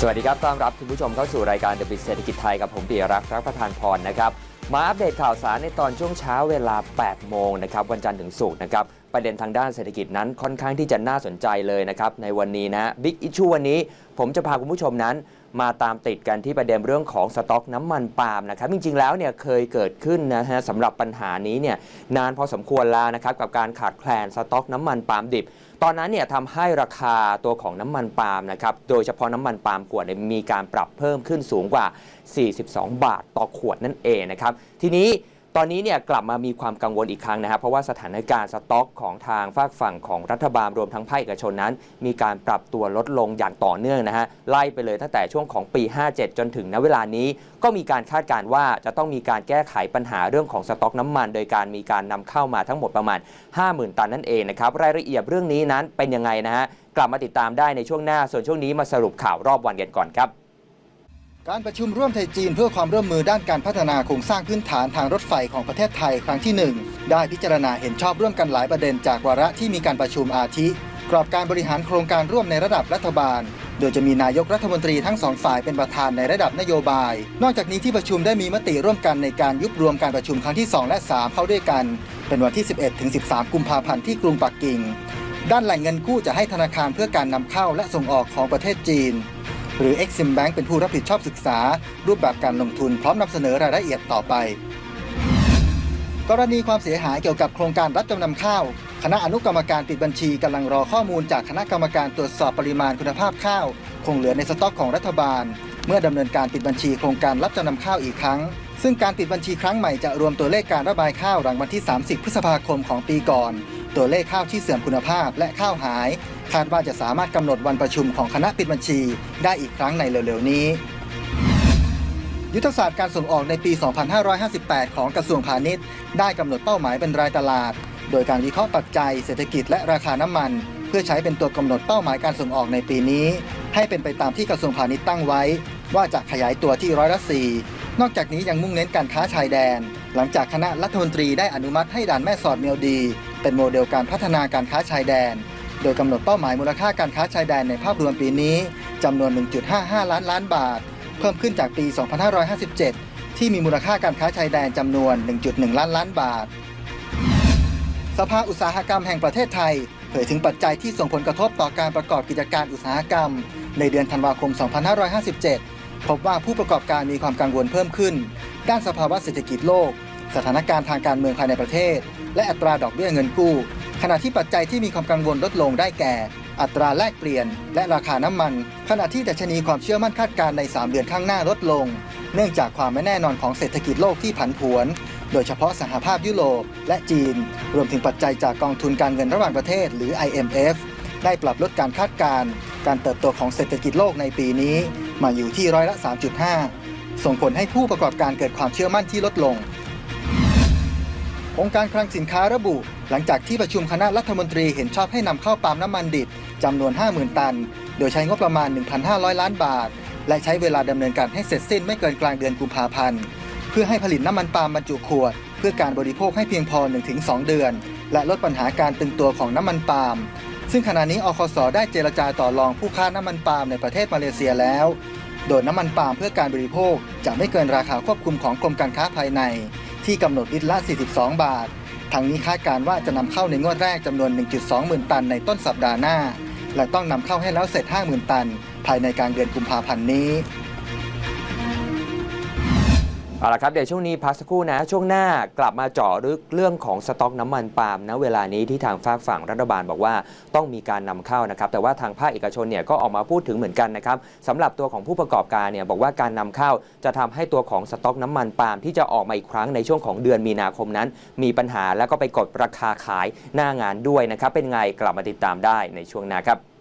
สวัสดีครับ ต้อนรับคุณผู้ชมเข้าสู่รายการ The Big เศรษฐกิจไทยกับผมปียรักษ์รักประธานพรนะครับ มาอัปเดตข่าวสารในตอนช่วงเช้าเวลา 8 โมงนะครับ วันจันทร์ถึงศุกร์นะครับประเด็นทางด้านเศรษฐกิจนั้นค่อนข้างที่จะน่าสนใจเลยนะครับ ในวันนี้นะบิ๊กอิช e วันนี้ผมจะพาคุณผู้ชมนั้น มาตามติดกันที่ประเด็นเรื่องของสต็อกน้ำมันปาล์มนะครับ จริงๆแล้วเนี่ยเคยเกิดขึ้นนะฮะสำหรับปัญหานี้เนี่ยนานพอสมควรแล้วนะครับกับการขาดแคลนสต็อกน้ำมันปาล์มดิบ ตอนนั้นเนี่ยทำให้ราคาตัวของน้ำมันปาล์มนะครับโดยเฉพาะน้ำมันปาล์มขวดเนี่ยมีการปรับเพิ่มขึ้นสูงกว่า 42 บาทต่อขวดนั่นเองนะครับทีนี้ ตอนนี้เนี่ยกลับมามีความกังวลอีกครั้งนะครับ เพราะว่าสถานการณ์สต็อกของทางฝากฝั่งของรัฐบาลรวมทั้งภาคเอกชนนั้น มีการปรับตัวลดลงอย่างต่อเนื่องนะฮะไล่ไปเลยตั้งแต่ช่วงของปี 57 จนถึงณเวลานี้ ก็มีการคาดการณ์ว่าจะต้องมีการแก้ไขปัญหาเรื่องของสต็อกน้ำมัน โดยการมีการนำเข้ามาทั้งหมดประมาณ 50,000 ตันนั่นเองนะครับรายละเอียดเรื่องนี้นั้นเป็นยังไงนะฮะกลับมาติดตามได้ในช่วงหน้าส่วนช่วงนี้มาสรุปข่าวรอบวันกันก่อนครับ การประชุมร่วมไทยจีนเพื่อความร่วมมือด้านการพัฒนาโครงสร้างพื้นฐานทางรถไฟของประเทศไทยครั้งที่ 1 ได้พิจารณาเห็นชอบร่วมกันหลายประเด็นจากวาระที่มีการประชุมอาทิ กรอบการบริหารโครงการร่วมในระดับรัฐบาล โดยจะมีนายกรัฐมนตรีทั้งสองฝ่ายเป็นประธานในระดับนโยบาย นอกจากนี้ที่ประชุมได้มีมติร่วมกันในการยุบรวมการประชุมครั้งที่ 2 และ 3 เข้าด้วยกัน เป็นวันที่ 11ถึง13 กุมภาพันธ์ที่กรุงปักกิ่ง ด้านแหล่งเงินกู้จะให้ธนาคารเพื่อการนำเข้าและส่งออกของประเทศจีน หรือ Exim Bank เป็นผู้รับผิดชอบศึกษา รูปแบบการลงทุนพร้อมนำเสนอรายละเอียดต่อไป กรณีความเสียหายเกี่ยวกับโครงการรับจำนำข้าว คณะอนุกรรมการปิดบัญชีกำลังรอข้อมูลจากคณะกรรมการตรวจสอบปริมาณคุณภาพข้าว คงเหลือในสต็อกของรัฐบาล เมื่อดำเนินการปิดบัญชีโครงการรับจำนำข้าวอีกครั้ง ซึ่งการปิดบัญชีครั้งใหม่จะรวมตัวเลขการระบายข้าวหลังวันที่ 30 พฤษภาคมของปีก่อน ตัวเลขข้าวที่เสื่อมคุณภาพและข้าวหาย คาดว่าจะสามารถกำหนดวันประชุมของคณะปิดบัญชี ได้อีกครั้งในเร็วๆนี้ ยุทธศาสตร์การส่งออกในปี 2558 ของกระทรวงพาณิชย์ ได้กำหนดเป้าหมายเป็นรายตลาด โดยการวิเคราะห์ปัจจัยเศรษฐกิจและราคาน้ำมัน เพื่อใช้เป็นตัวกำหนดเป้าหมายการส่งออกในปีนี้ ให้เป็นไปตามที่กระทรวงพาณิชย์ตั้งไว้ ว่าจะขยายตัวที่ร้อยละสี่นอกจากนี้ยังมุ่งเน้นการค้าชายแดน หลังจากคณะรัฐมนตรีได้อนุมัติให้ด่านแม่สอดเมียวดี เป็นโมเดลการพัฒนาการค้าชายแดน โดยกำหนดเป้าหมายมูลค่าการค้าชายแดนในภาพรวมปีนี้จำนวน 1.55 ล้านล้านบาท เพิ่มขึ้นจากปี 2557 ที่มีมูลค่าการค้าชายแดนจำนวน 1.1 ล้านล้านบาท สภาอุตสาหกรรมแห่งประเทศไทยเผยถึงปัจจัยที่ส่งผลกระทบต่อการประกอบกิจการอุตสาหกรรม ในเดือนธันวาคม 2557 พบว่าผู้ประกอบการมีความกังวลเพิ่มขึ้น ด้านสภาวะเศรษฐกิจโลก สถานการณ์ทางการเมืองภายในประเทศ และอัตราดอกเบี้ยเงินกู้ ขณะที่ปัจจัยที่มีความกังวลลดลงได้แก่ อัตราแลกเปลี่ยน และราคาน้ำมัน ขณะที่ดัชนีความเชื่อมั่นคาดการณ์ใน 3 เดือนข้างหน้าลดลง เนื่องจากความไม่แน่นอนของเศรษฐกิจโลกที่ผันผวน โดยเฉพาะสหภาพยุโรปและจีน รวมถึงปัจจัยจากกองทุนการเงินระหว่างประเทศ หรือ IMF ได้ปรับลดการคาดการณ์การเติบโตของเศรษฐกิจโลกในปีนี้ มาอยู่ที่ร้อยละ 3.5 ส่งผลให้ผู้ประกอบการเกิดความเชื่อมั่นที่ลดลง องค์การคลังสินค้าระบุ หลังจากที่ประชุมคณะรัฐมนตรีเห็นชอบให้นำเข้าปาล์มน้ำมันดิบจำนวน 50,000 ตัน โดยใช้งบประมาณ 1,500 ล้านบาท และใช้เวลาดำเนินการให้เสร็จสิ้นไม่เกินกลางเดือนกุมภาพันธ์ เพื่อให้ผลิตน้ำมันปาล์มบรรจุขวด เพื่อการบริโภคให้เพียงพอ 1-2 เดือน และลดปัญหาการตึงตัวของน้ำมันปาล์มซึ่งขณะนี้อคสได้เจรจาต่อรองผู้ค้าน้ำมันปาล์มในประเทศมาเลเซียแล้ว โดยน้ำมันปาล์มเพื่อการบริโภคจะไม่เกินราคาควบคุมของกรมการค้าภายใน ที่กำหนดลิตรละ 42 บาท ทางนี้คาดการว่าจะนำเข้าในงวดแรกจำนวน 1.2 หมื่นตันในต้นสัปดาห์หน้า และต้องนำเข้าให้แล้วเสร็จ 50,000 ตัน ภายในกลางเดือนกุมภาพันธ์นี้ เอาละครับเดี๋ยวช่วงนี้พักสักครู่นะช่วงหน้ากลับมาเจาะลึกเรื่องของสต็อกน้ำมันปาล์มนะเวลานี้ที่ทางฝากฝั่งรัฐบาลบอกว่าต้องมีการนำเข้านะครับแต่ว่าทางภาคเอกชนเนี่ยก็ออกมาพูดถึงเหมือนกันนะครับสำหรับตัวของผู้ประกอบการเนี่ยบอกว่าการนำเข้าจะทำให้ตัวของสต็อกน้ำมันปาล์มที่จะออกมาอีกครั้งในช่วงของเดือนมีนาคมนั้น มีปัญหาแล้วก็ไปกดราคาขายหน้างานด้วยนะครับเป็นไงกลับมาติดตามได้ในช่วงหน้าครับ